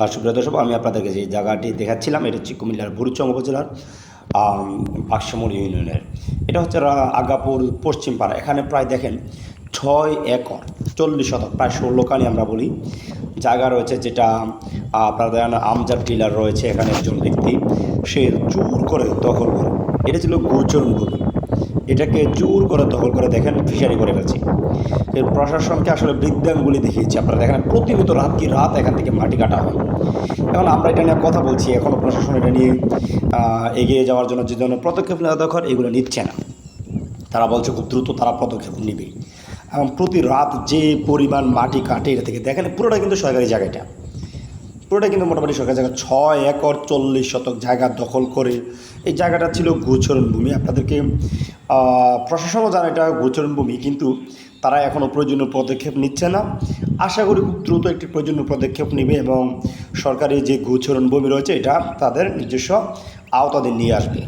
আর সুপ্রিয় দর্শক আমি আপনাদেরকে যে জায়গাটি দেখাচ্ছিলাম এটা হচ্ছে কুমিল্লার বুরুচং উপজেলার আম, বাক্সমুড়ি ইউনিয়নের। এটা হচ্ছে আগাপুর পশ্চিম পাড়া। এখানে প্রায় দেখেন ছয় একর চল্লিশ শতক প্রায় ষোলো কানি আমরা বলি। জায়গা রয়েছে যেটা আপনারা আমজাদ ডিলার রয়েছে এখানে একজন ব্যক্তি। সে জোর করে দখল করে। এটা ছিল গোচরণ ভূমি এটাকে জোর করে দখল করে দেখেন ফিশারি করে ফেলছে। প্রশাসনকে আসলে বৃদ্ধাঙ্গুলি দেখিয়েছে আপনারা। দেখেন, প্রতিনিয়ত রাত কি রাত এখান থেকে মাটি কাটা হয়। এখন আমরা এটা নিয়ে কথা বলছি এখনও প্রশাসন এটা নিয়ে এগিয়ে যাওয়ার জন্য যে ধরনের পদক্ষেপ নেওয়া দরকার, এগুলো নিচ্ছে না। তারা বলছে খুব দ্রুত তারা পদক্ষেপ নেবে। এবং প্রতি রাত যে পরিমাণ মাটি কাটে এটা থেকে, দেখেন, পুরোটা কিন্তু সরকারি জায়গাটা পুরোটা কিন্তু মোটামুটি সরকার জায়গা ছয় একর চল্লিশ শতক জায়গা দখল করে এই জায়গাটা ছিল গোচরণ ভূমি। আপনাদেরকে প্রশাসনও জানে এটা গোচরণ ভূমি, কিন্তু তারা এখনও প্রয়োজনীয় পদক্ষেপ নিচ্ছে না। আশা করি খুব দ্রুত একটি প্রয়োজনীয় পদক্ষেপ নেবে এবং সরকারি যে গোচরণ ভূমি রয়েছে, এটা তাদের নিজস্ব আওতাদের নিয়ে আসবে।